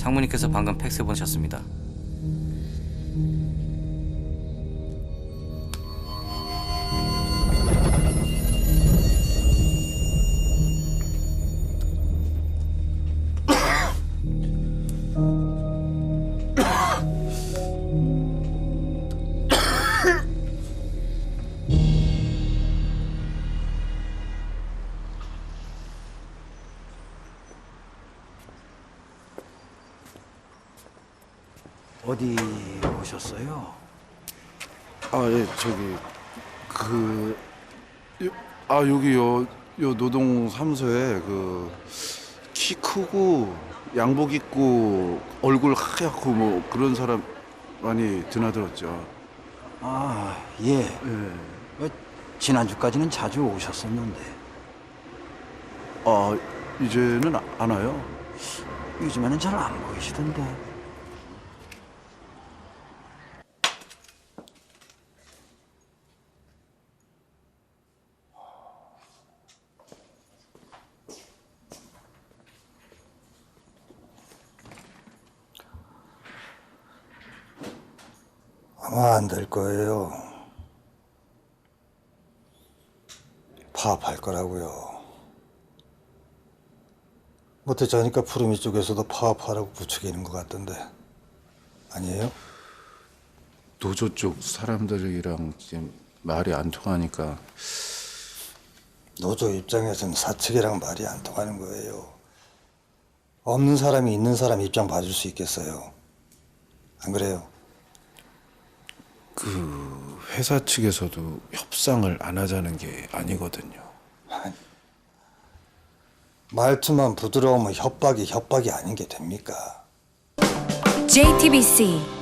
상무님께서 방금 팩스 보내셨습니다. 어디 오셨어요? 아, 예, 저기 그 요- 아, 여기요. 요 노동 사무소에 그 키 크고 양복 입고 얼굴 하얗고 뭐 그런 사람 많이 드나들었죠. 아, 예. 예. 어, 지난주까지는 자주 오셨었는데 아, 이제는 아- 안 와요. 요즘에는 잘 안 보이시던데. 아마 안 될 거예요. 파업할 거라고요. 못해 자니까 푸르미 쪽에서도 파업하라고 부추기는 것 같던데 아니에요? 노조 쪽 사람들이랑 지금 말이 안 통하니까 노조 입장에서는 사측이랑 말이 안 통하는 거예요. 없는 사람이 있는 사람 입장 봐줄 수 있겠어요. 안 그래요? 그 회사 측에서도 협상을 안 하자는 게 아니거든요. 말투만 부드러우면 협박이 협박이 아닌 게 됩니까? JTBC